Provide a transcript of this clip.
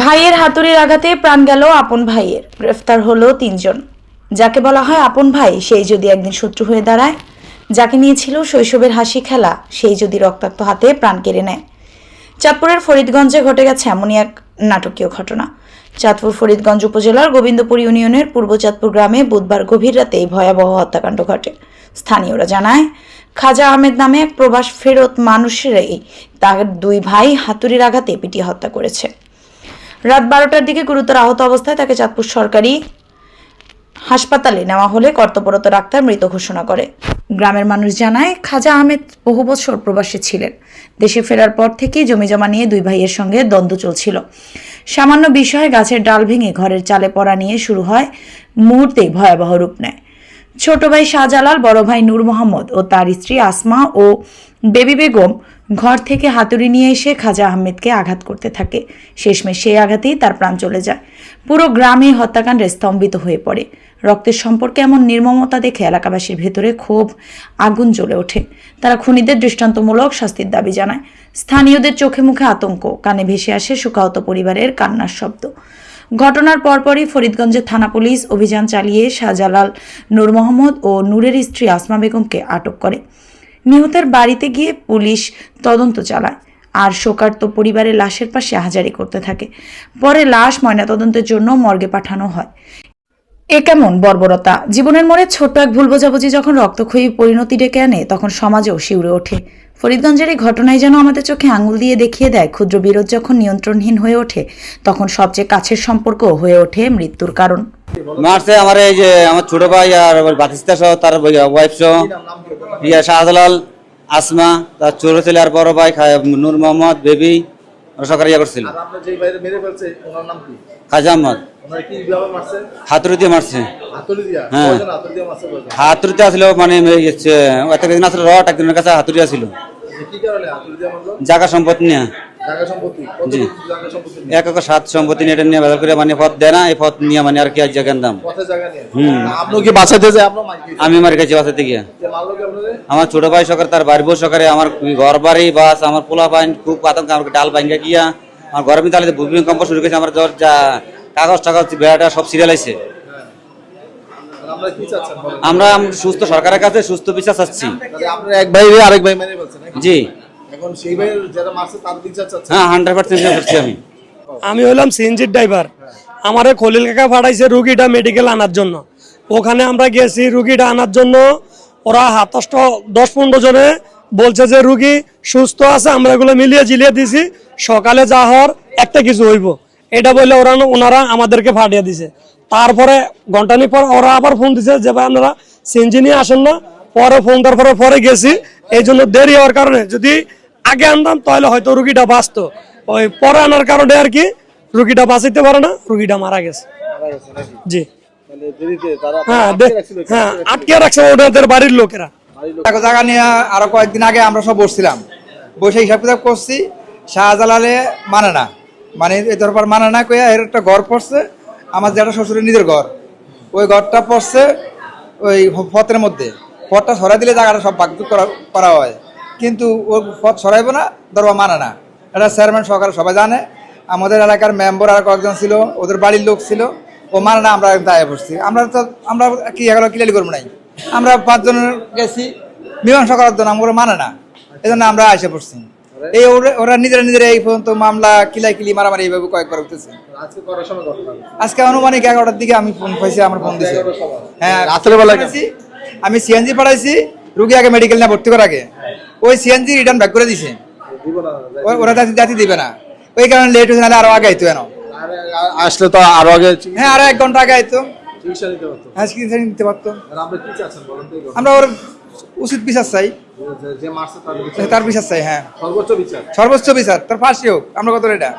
ভাইয়ের হাতুড়ির আঘাতে প্রাণ গেল আপন ভাইয়ের। গ্রেফতার হলো তিনজন। যাকে বলা হয় আপন ভাই, সেই যদি একদিন শত্রু হয়ে দাঁড়ায়। যাকে নিয়েছিল শৈশবের হাসি খেলা, সেই যদি রক্তাক্ত হাতে প্রাণ কেড়ে নেয়। চাঁদপুরের ফরিদগঞ্জে ঘটে গেছে এমনই এক নাটকীয় ঘটনা। চাঁদপুর ফরিদগঞ্জ উপজেলার গোবিন্দপুর ইউনিয়নের পূর্ব চাঁদপুর গ্রামে বুধবার গভীর রাতে এই ভয়াবহ হত্যাকাণ্ড ঘটে। স্থানীয়রা জানায়, খাজা আহমেদ নামে এক প্রবাস ফেরত মানুষেরাই তার দুই ভাই হাতুড়ির আঘাতে পিটিয়ে হত্যা করেছে। রাত বারোটার দিকে গুরুতর আহত অবস্থায় তাকে চাঁদপুর সরকারি হাসপাতালে নেওয়া হলে কর্তব্যরত ডাক্তার মৃত ঘোষণা করে। গ্রামের মানুষ জানায়, খাজা আহমেদ বহু বছর প্রবাসী ছিলেন। দেশে ফেরার পর থেকেই জমিজমা নিয়ে দুই ভাইয়ের সঙ্গে দ্বন্দ্ব চলছিল। সামান্য বিষয়ে গাছের ডাল ভেঙে ঘরের চালে পড়া নিয়ে শুরু হয় মুহূর্তে ভয়াবহ রূপ নেয়। ছোট ভাই শাহজালাল, বড় ভাই নূর মোহাম্মদ ও তার স্ত্রী আসমা ও বেবি বেগম ঘর থেকে হাতুড়ি নিয়ে এসে খাজা আহমেদকে আঘাত করতে থাকে। শেষমেশ সেই আঘাতেই তার প্রাণ চলে যায়। পুরো গ্রামে হত্যাকাণ্ডে স্তম্ভিত হয়ে পড়ে। রক্তের সম্পর্কে এমন নির্মমতা দেখে এলাকাবাসীর ভেতরে ক্ষোভ, আগুন জ্বলে ওঠে। তারা খুনিদের দৃষ্টান্তমূলক শাস্তির দাবি জানায়। স্থানীয়দের চোখে মুখে আতঙ্ক, কানে ভেসে আসে শোকাহত পরিবারের কান্নার শব্দ। ঘটনার পরপরই ফরিদগঞ্জের থানা পুলিশ অভিযান চালিয়ে শাহজালাল, নূর মোহাম্মদ ও নূরের স্ত্রী আসমা বেগমকে আটক করে। নিহতের বাড়িতে গিয়ে পুলিশ তদন্ত চালায়। আর শোকার্ত পরিবারের লাশের পাশে হাজারি করতে থাকে। পরে লাশ ময়নাতদন্তের জন্য মর্গে পাঠানো হয়। এ কেমন বর্বরতা? জীবনের মনে ছোট্ট এক ভুল বোঝাবুঝি যখন রক্তক্ষয়ী পরিণতি ডেকে আনে, তখন সমাজেও শিউরে ওঠে। ফরিদগঞ্জের এই ঘটনায় যেন আমাদের চোখে আঙুল দিয়ে দেখিয়ে দেয়, ক্ষুদ্র বিরোধ যখন নিয়ন্ত্রণহীন হয়ে ওঠে, তখন সবচেয়ে কাছের সম্পর্ক হয়ে ওঠে মৃত্যুর কারণ। মারছে আমার এই যে আমার ছোট ভাই আর বাতিস্তা সহ তার ওয়াইফ সহ। ইয়া শাহজালাল আসমা তার চোর ছেলে আর বড় ভাই নূর মোহাম্মদ বেবি সরকার ইয়া করছিল। খাজা আহমদ। মারছে? হাতুড়ি দিয়ে মারছে হ্যাঁ। হাতুড়িতে আসলে মানে একদিন আসলে রড একদিনের কাছে হাতুড়ি জায়গা সম্পত্তি নিয়ে। জি। এক এক সাত সম্পত্তি নিয়ে এটা নিয়ে বাজার করে মানে পথ দেয় না এই পথ নিয়ে মানে আর কি আর জায়গার দাম। হুম। কি বাঁচাইতে যায় আমি মার কাছে বাসাতে গিয়া। আমার ছোট ভাই সকারে তার বাড়ি বউ সকারে আমার ঘর বাড়ি বাস আমার পোলা পাইন খুব আতঙ্ক আমার ডাল ভাঙ্গা গিয়া আমার ভিতরে তাহলে ভূমি কম্প শুরু করেছে আমার জ্বর যা কাগজ টাগজ বেড়াটা সব সিরিয়াল আছে আমরা বলেন? আমরা আম- সুস্থ সরকারের কাছে সুস্থ বিচার চাচ্ছি। এক ভাই আরেক ভাই জি। এখন সেই ভাই যারা মারছে হ্যাঁ হান্ড্রেড পার্সেন্ট আমি। আমি হলাম সিএনজির ড্রাইভার আমারে খলিল কাকা পাঠাইছে রুগীটা মেডিকেল আনার জন্য। ওখানে আমরা গেছি রুগীটা আনার জন্য। ওরা হাতষ্ট দশ পনেরো জনে বলছে যে রুগী সুস্থ আছে আমরা এগুলো মিলিয়ে জিলিয়ে দিছি। সকালে যা হওয়ার একটা কিছু হইব। এটা বললে ওরা ওনারা আমাদেরকে ফাটিয়ে দিছে। তারপরে ঘন্টানি পর ওরা আবার ফোন দিছে যে ভাই আপনারা সিএনজি নিয়ে আসেন না। পরে ফোন দেওয়ার পরে পরে গেছি। এই জন্য দেরি হওয়ার কারণে যদি আগে আনতাম তাহলে হয়তো রুগীটা বাঁচতো। ওই পরে আনার কারণে আর কি রুগীটা বাঁচাইতে পারে না রুগীটা মারা গেছে। জি। তাহলে হ্যাঁ? হ্যাঁ আটকে রাখছে ওনাদের বাড়ির লোকেরা। জায়গা নিয়ে আরও কয়েকদিন আগে আমরা সব বসছিলাম। বসে হিসাব কিতাব করছি শাহজালালে মানে না। মানে এই দরবার মানে না কইয়া এর একটা ঘর পড়ছে আমার যেটা শ্বশুরের নিজের ঘর। ওই ঘরটা পড়ছে ওই পথের মধ্যে। পথটা সরাই দিলে জায়গাটা সব ভাগ করা করা হয়। কিন্তু ও পথ সরাইব না দরবার মানে না। এটা চেয়ারম্যান সহকারে সবাই জানে। আমাদের এলাকার মেম্বার আর কয়েকজন ছিল ওদের বাড়ির লোক ছিল। ও মানে না আমরা দায়ে পড়ছি। আমরা তো আমরা কি এগুলো ক্লিয়ারি করব নাই। আমরা পাঁচজনের গেছি মীমাংসা করার জন্য আমরা মানে না। এই জন্য আমরা এসে পড়ছি। এই ওরা- ওরা নিজেরা নিজেরা এই পর্যন্ত মামলা কিলাই কিলি মারামারি এইভাবে কয়েকবার উঠতেছে আজকে আনুমানিক এগারোটার দিকে আমি ফোন পাইছি আমার ফোন সময়। হ্যাঁ রাতের বেলা কেন? পাঠাইছি, আমি সিএনজি পাঠাইছি রুগী আগে মেডিকেল নিয়ে ভর্তি করার আগে। ওই সিএনজি রিটার্ন ব্যাক করে দিছে। ওরা জাতি জাতি দিবে না। ওই কারণে লেট হয়েছে নাহলে আরও আগে আইতো কেন? আসলে তো আরও আগে হ্যাঁ আরও এক ঘণ্টা আগে আইতো। হ্যাঁ চিকিৎসা নিতে পারতো। আমরা ওর উচিত বিচার চাই। যে- যে মারছে তার বিচার- তার বিচার চাই হ্যাঁ। সর্বোচ্চ বিচার। সর্বোচ্চ বিচার তার ফাঁসি হোক আমরা কত এটা